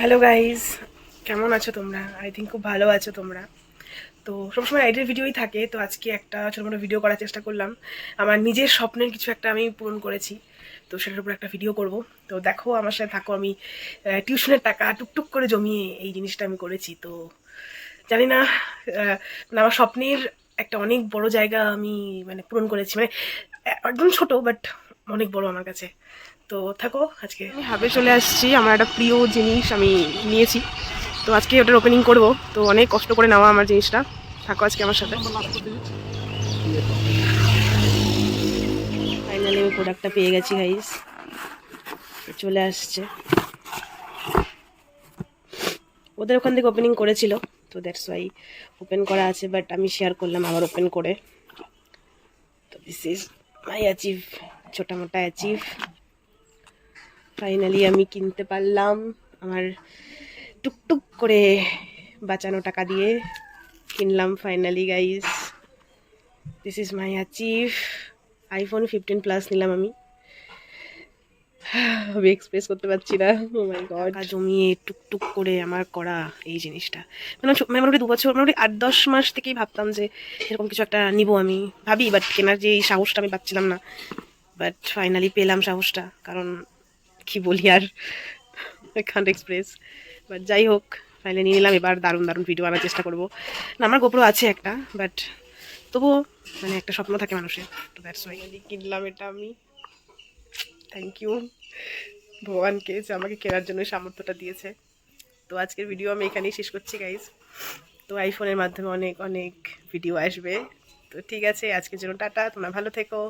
Hello guys কেমন আছো তোমরা? আই থিঙ্ক খুব ভালো আছো তোমরা। তো সবসময় আইডিয়ার ভিডিওই থাকে, তো আজকে একটা ছোটো মোটো ভিডিও করার চেষ্টা করলাম। আমার নিজের স্বপ্নের কিছু একটা আমি পূরণ করেছি, তো সেটার উপর একটা ভিডিও করব। তো দেখো, আমার সাথে থাকো, আমি টিউশনের টাকা টুকটুক করে জমিয়ে এই জিনিসটা আমি করেছি। তো জানি না মানে আমার স্বপ্নের একটা অনেক বড় জায়গা আমি মানে পূরণ করেছি। মানে একদম ছোট বাট অনেক বড় আমার কাছে। তো থাকো, আজকে আমি হাবে চলে আসছি। আমার একটা প্রিয় জিনিস আমি নিয়েছি। তো আজকে ওটার ওপেনিং করব। তো অনেক কষ্ট করে নেওয়া আমার জিনিসটা। থাকো আজকে আমার সাথে। ফাইনালি আমি প্রোডাক্টটা পেয়ে গেছি গাইস চলে আসছে। ওদের ওখান থেকে ওপেনিং করেছিল। তো দ্যাটস ওয়াই ওপেন করা আছে বাট আমি শেয়ার করলাম আবার ওপেন করে। তো দিস ইজ মাই অ্যাচিভ ছোটা মোটা অ্যাচিভ ফাইনালি আমি কিনতে পারলাম আমার টুকটুক করে বাঁচানো টাকা দিয়ে। কিনলাম finally guys this is my achieve iPhone fifteen plus নিলাম আমি। আমি এক্সপ্রেস করতে পারছি না। ও মাই গড জমিয়ে টুকটুক করে আমার করা এই জিনিসটা। মানে মানে মোটামুটি দু বছর মোটামুটি আট, দশ মাস থেকেই ভাবতাম যে এরকম কিছু একটা নিব আমি। ভাবি বাট কেনার যে এই সাহসটা আমি পাচ্ছিলাম না। বাট ফাইনালি পেলাম সাহসটা কারণ কি বলি আর কান্ট এক্সপ্রেস বাট যাই হোক ফাইনালি নিয়ে নিলাম এবার দারুণ দারুণ ভিডিও আনার চেষ্টা করব। না আমার গোপ্রো আছে একটা বাট তবুও মানে একটা স্বপ্ন থাকে মানুষের তো দ্যাটস ওয়াই কিনলাম এটা আমি। থ্যাংক ইউ ভগবানকে যে আমাকে কেনার জন্য সামর্থ্যটা দিয়েছে। তো আজকের ভিডিও আমি এখানেই শেষ করছি গাইজ তো আইফোনের মাধ্যমে অনেক অনেক ভিডিও আসবে। তো ঠিক আছে আজকের জন্য টাটা তোমরা ভালো থেকো।